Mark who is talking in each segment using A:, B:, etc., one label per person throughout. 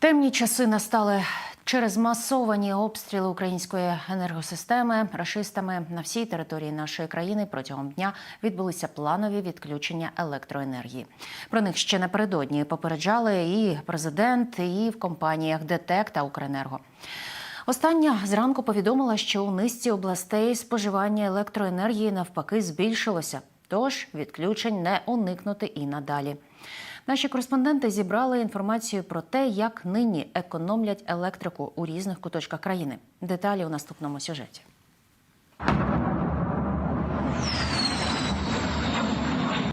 A: Темні часи настали через масовані обстріли української енергосистеми рашистами на всій території нашої країни протягом дня відбулися планові відключення електроенергії. Про них ще напередодні попереджали і президент, і в компаніях ДТЕК та Укренерго. Остання зранку повідомила, що у низці областей споживання електроенергії навпаки збільшилося, тож відключень не уникнути і надалі. Наші кореспонденти зібрали інформацію про те, як нині економлять електрику у різних куточках країни. Деталі у наступному сюжеті.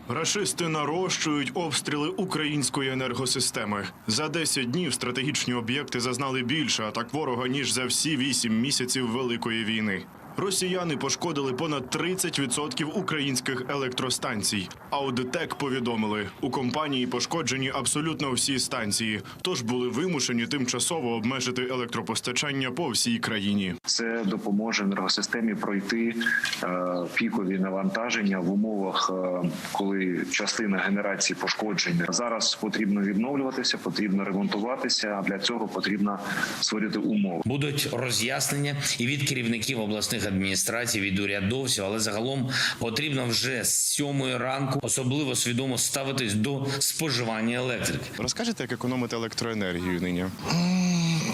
B: Рашисти нарощують обстріли української енергосистеми. За 10 днів стратегічні об'єкти зазнали більше атак ворога ніж за всі 8 місяців великої війни. Росіяни пошкодили понад 30% українських електростанцій. Аудитек повідомили, у компанії пошкоджені абсолютно всі станції, тож були вимушені тимчасово обмежити електропостачання по всій країні.
C: Це допоможе енергосистемі пройти е, пікові навантаження в умовах, е, коли частина генерації пошкоджень. Зараз потрібно відновлюватися, потрібно ремонтуватися. А для цього потрібно створити умови.
D: Будуть роз'яснення і від керівників обласних адміністрацій, від урядовців, але загалом потрібно вже з сьомої ранку особливо свідомо ставитись до споживання електрики.
B: Розкажете, як економити електроенергію нині?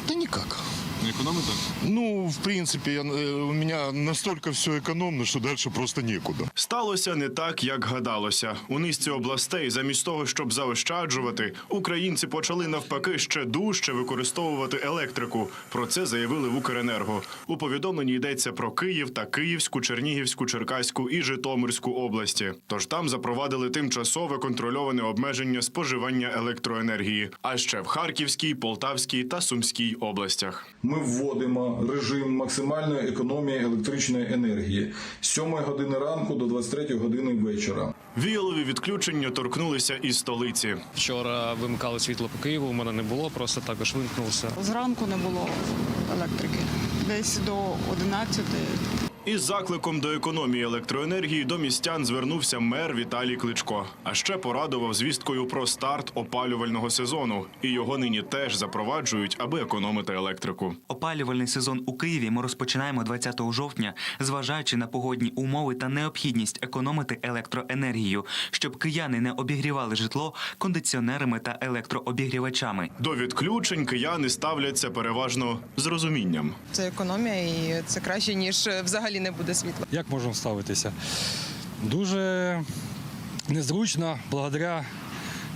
E: Та никак.
B: Не економите?
E: Ну, в принципе, я, э, у меня настолько все экономно, что дальше просто некуда.
B: Сталося не так, як гадалося. У низці областей, замість того, щоб заощаджувати, українці почали навпаки ще дужче використовувати електрику. Про це заявили в Укренерго. У повідомленні йдеться про Київ та Київську, Чернігівську, Черкаську і Житомирську області. Тож там запровадили тимчасове контрольоване обмеження споживання електроенергії. А ще в Харківській, Полтавській та Сумській областях.
F: Ми вводимо режим максимальної економії електричної енергії з 7 години ранку до 23 години вечора.
B: Віялові відключення торкнулися і столиці.
G: Вчора вимикали світло по Києву, у мене не було, просто також вимкнулося.
H: Зранку не було електрики. Десь до 11
B: Із закликом до економії електроенергії до містян звернувся мер Віталій Кличко. А ще порадував звісткою про старт опалювального сезону. І його нині теж запроваджують, аби економити електрику.
I: Опалювальний сезон у Києві ми розпочинаємо 20 жовтня, зважаючи на погодні умови та необхідність економити електроенергію, щоб кияни не обігрівали житло кондиціонерами та електрообігрівачами.
B: До відключень кияни ставляться переважно з розумінням.
H: це економія, і це краще ніж е, взагалі не буде світла.
J: Як можемо ставитися? Дуже незручно благодаря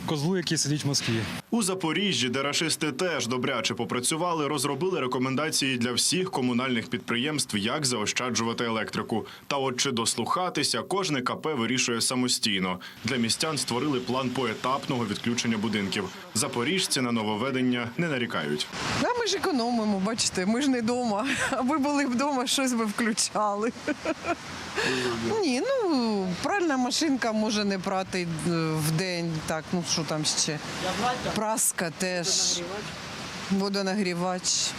J: козлу, який сидить в Москві.
B: У Запоріжжі, де рашисти теж добряче попрацювали, розробили рекомендації для всіх комунальних підприємств, як заощаджувати електрику. Та от чи дослухатися, кожне КП вирішує самостійно. Для містян створили план поетапного відключення будинків. Запоріжці на нововведення не нарікають.
H: А ми ж економимо, бачите, ми ж не вдома. Аби були вдома, щось би включали. Ні, ну пральна машинка може не прати е, в день. Так, ну що там ще? Праска теж. Водонагрівач.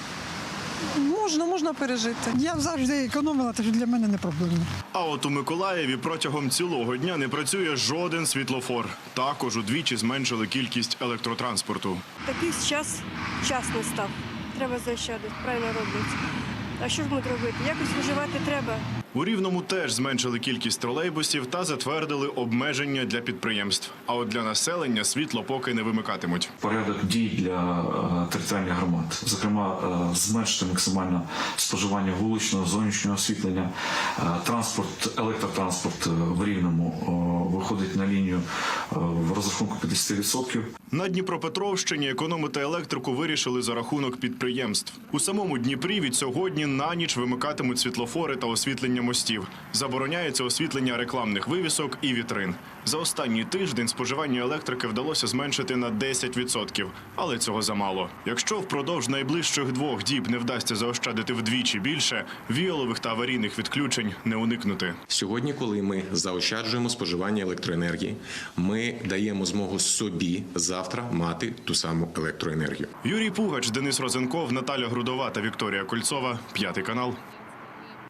H: Можна, можна пережити.
K: Я завжди економила, тож для мене не проблема.
B: А от у Миколаєві протягом цілого дня не працює жоден світлофор. Також удвічі зменшили кількість електротранспорту.
L: Такий час, час настав. Треба заощадити, правильно роблять. А що ж ми робити? Якось виживати треба.
B: У Рівному теж зменшили кількість тролейбусів та затвердили обмеження для підприємств. А от для населення світло поки не вимикатимуть.
M: порядок дій для е, територіальних громад, зокрема, е, зменшити максимально споживання вуличного зовнішнього освітлення, Е, транспорт, електротранспорт в рівному виходить на лінію в розрахунку 50%.
B: На Дніпропетровщині економити електрику вирішили за рахунок підприємств. У самому Дніпрі від сьогодні на ніч вимикатимуть світлофори та освітлення мостів. Забороняється освітлення рекламних вивісок і вітрин. За останній тиждень споживання електрики вдалося зменшити на 10%, але цього замало. Якщо впродовж найближчих двох діб не вдасться заощадити вдвічі більше, віолових та аварійних відключень не уникнути.
N: Сьогодні, коли ми заощаджуємо споживання електроенергії, ми даємо змогу собі завтра мати ту саму електроенергію.
B: Юрій Пугач, Денис Розенков, Наталя Грудова та Вікторія Кольцова. П'ятий канал.